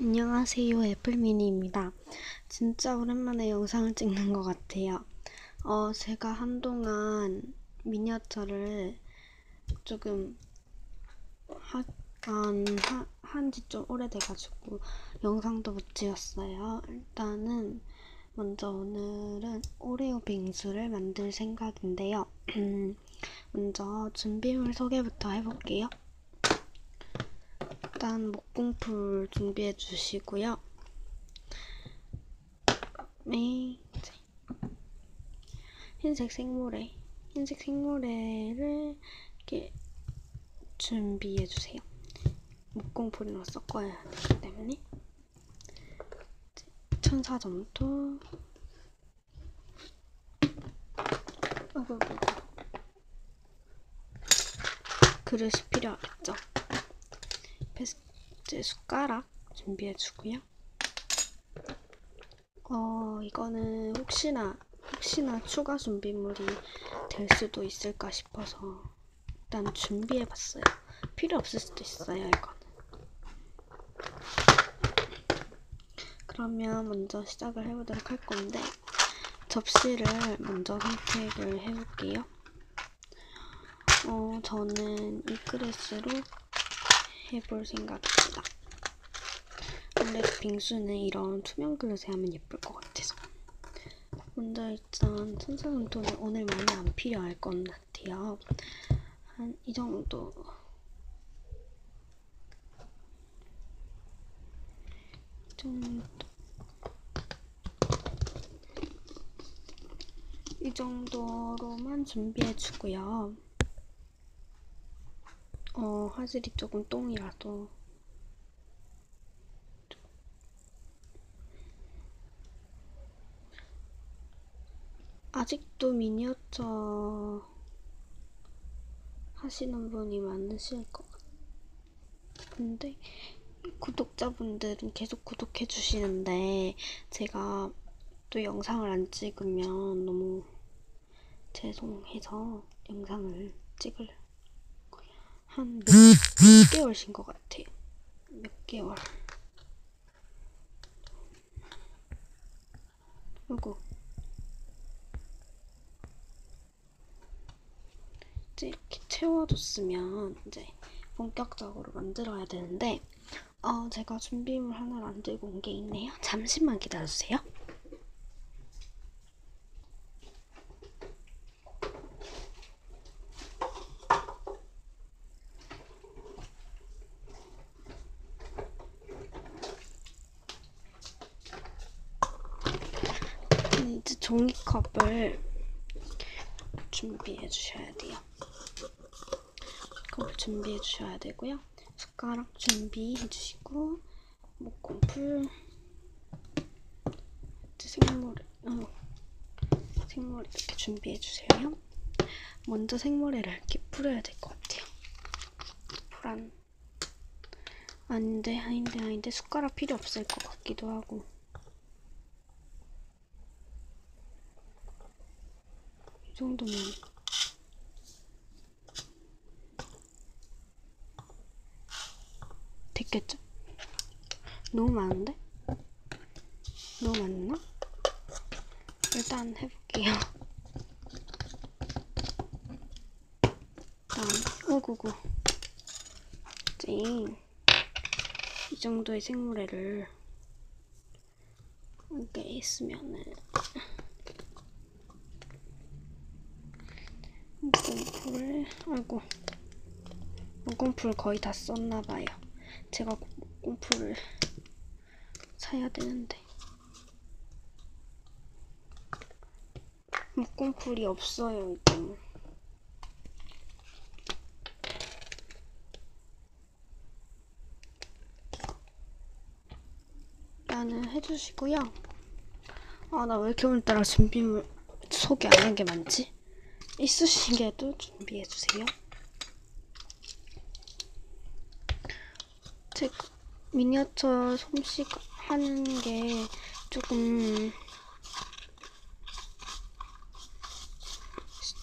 안녕하세요. 애플미니입니다. 진짜 오랜만에 영상을 찍는 것 같아요. 어, 제가 한동안 미니어처를 조금 하, 한, 한지 좀 오래돼가지고 영상도 못 찍었어요. 일단은 먼저 오늘은 오레오 빙수를 만들 생각인데요. 먼저 준비물 소개부터 해볼게요. 일단 목공풀 준비해 주시고요. 네, 흰색 생모래, 흰색 생모래를 이렇게 준비해 주세요. 목공풀이랑 섞어야 되기 때문에 천사 점토 어구, 그릇이 필요하겠죠. 이제 숟가락 준비해주고요. 어, 이거는 혹시나, 혹시나 추가 준비물이 될 수도 있을까 싶어서 일단 준비해봤어요. 필요 없을 수도 있어요, 이거는. 그러면 먼저 시작을 해보도록 할 건데, 접시를 먼저 선택을 해볼게요. 어, 저는 이 그릇으로 해볼 생각입니다. 원래 빙수는 이런 투명 그릇에 하면 예쁠 것 같아서. 먼저 일단 천사손톱은 오늘 많이 안 필요할 것 같아요. 한 이 정도. 이 정도. 이 정도로만 준비해 주고요. 어, 화질이 조금 똥이라도 아직도 미니어처 하시는 분이 많으실 것 같은데 구독자분들은 계속 구독해 주시는데 제가 또 영상을 안 찍으면 너무 죄송해서 영상을 찍을 한 몇, 몇 개월신 것 같아요. 몇 개월. 아이고. 이제 이렇게 채워줬으면 이제 본격적으로 만들어야 되는데 어, 제가 준비물 하나를 안 들고 온 게 있네요. 잠시만 기다려주세요. 이제 종이컵을 준비해 주셔야 돼요. 컵을 준비해 주셔야 되고요. 숟가락 준비해 주시고 목공풀 생모래 어, 생모래 이렇게 준비해 주세요. 먼저 생모래를 이렇게 풀어야 될 것 같아요. 불안 아닌데 아닌데 아닌데 숟가락 필요 없을 것 같기도 하고 정도면 됐겠죠? 너무 많은데? 너무 많나? 일단 해볼게요. 다음, 오구구. 찡. 이 정도의 생물애를 이렇게 있으면은 목공 풀을 아이고 목공풀 거의 다 썼나봐요. 제가 목공풀을 사야 되는데 목공풀이 없어요 이거. 일단은 해주시고요. 아 나 왜 이렇게 오늘따라 준비물 소개 안 한 게 많지? 있으시게도 준비해 주세요. 제 미니어처 솜씨 하는 게 조금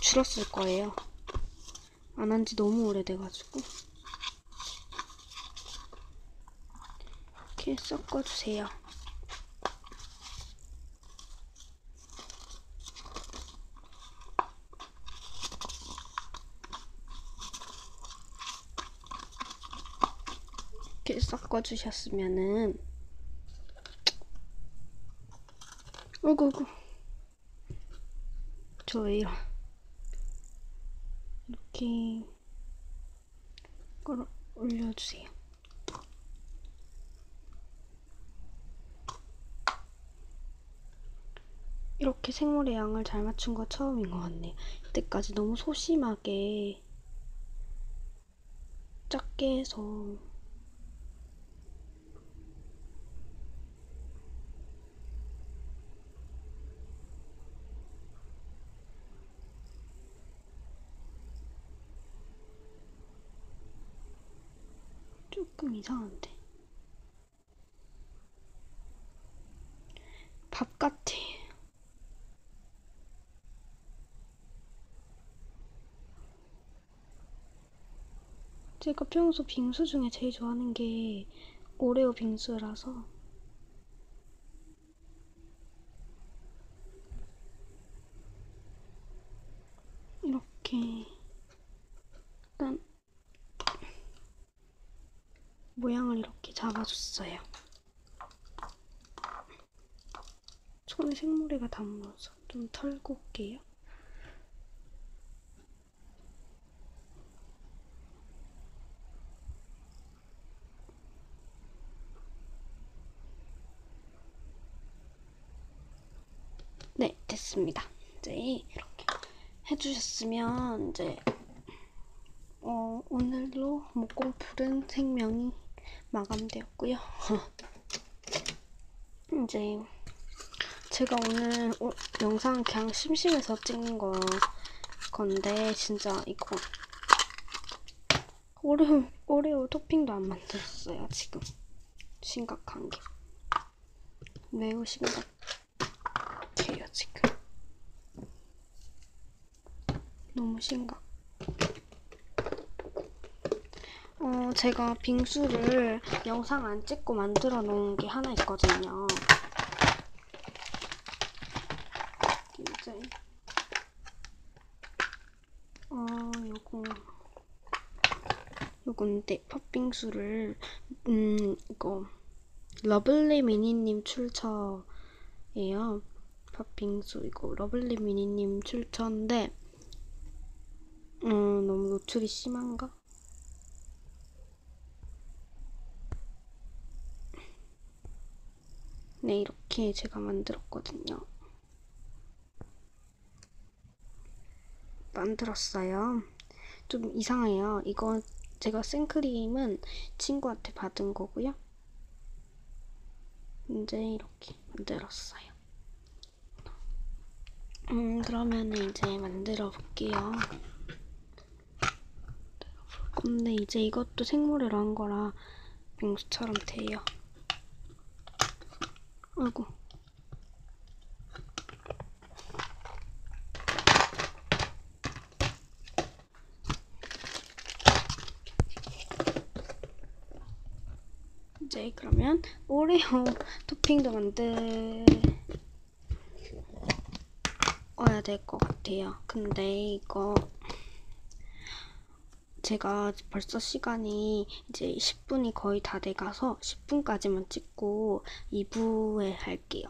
줄었을 거예요. 안 한 지 너무 오래돼가지고. 이렇게 섞어주세요. 이렇게 섞어주셨으면은 어구 어구 저 이런 이렇게 끌어 올려주세요. 이렇게 생물의 양을 잘 맞춘 거 처음인 것 같네요. 이때까지 너무 소심하게 작게 해서 조금 이상한데. 밥 같아. 제가 평소 빙수 중에 제일 좋아하는 게 오레오 빙수라서. 이렇게 일단 모양을 잡아줬어요. 손에 생머리가 다 묻어서 좀 털고 올게요. 네, 됐습니다. 이제 이렇게 해주셨으면 이제 어, 오늘로 목공풀은 생명이 마감되었고요. 이제 제가 오늘 오, 영상 그냥 심심해서 찍는 거 건데 진짜 이거 오레오, 오레오 토핑도 안 만들었어요 지금. 심각한 게. 매우 심각해요 지금. 너무 심각 어 제가 빙수를 영상 안 찍고 만들어 놓은 게 하나 있거든요. 이제. 어 요거. 요건데 팥빙수를 음 이거. 러블리 미니님 출처예요. 팥빙수 이거 러블리 미니님 출처인데 음 너무 노출이 심한가? 네 이렇게 제가 만들었거든요 만들었어요. 좀 이상해요. 이거 제가 생크림은 친구한테 받은 거고요. 이제 이렇게 만들었어요. 음, 그러면 이제 만들어 볼게요. 근데 이제 이것도 생물회로 한 거라 빙수처럼 돼요. 아이고. 이제 그러면 오레오 토핑도 만들어야 될 것 같아요. 근데 이거 제가 벌써 시간이 이제 10분이 거의 다 돼가서 10분까지만 찍고 2부에 할게요.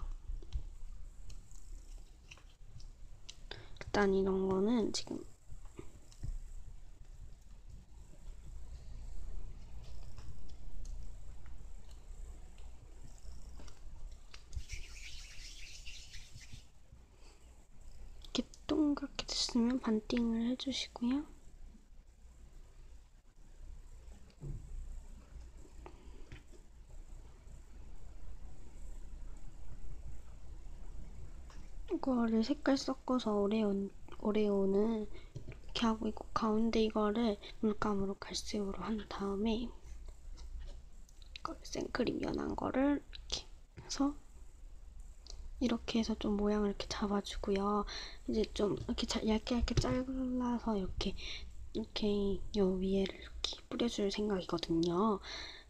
일단 이런 거는 지금 이렇게 동그랗게 됐으면 반띵을 해주시고요. 이거를 색깔 섞어서 오레오, 오레오는 이렇게 하고 있고 가운데 이거를 물감으로 갈색으로 한 다음에 생크림 연한 거를 이렇게 해서 이렇게 해서 좀 모양을 이렇게 잡아주고요. 이제 좀 이렇게 잘 얇게 얇게 잘라서 이렇게 이렇게 요 위에를 이렇게 뿌려줄 생각이거든요.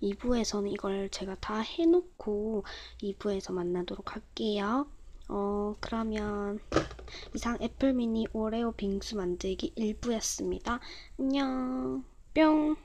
2부에서는 이걸 제가 다 해놓고 2부에서 만나도록 할게요. 어, 그러면 이상 애플 미니 오레오 빙수 만들기 1부였습니다. 안녕. 뿅.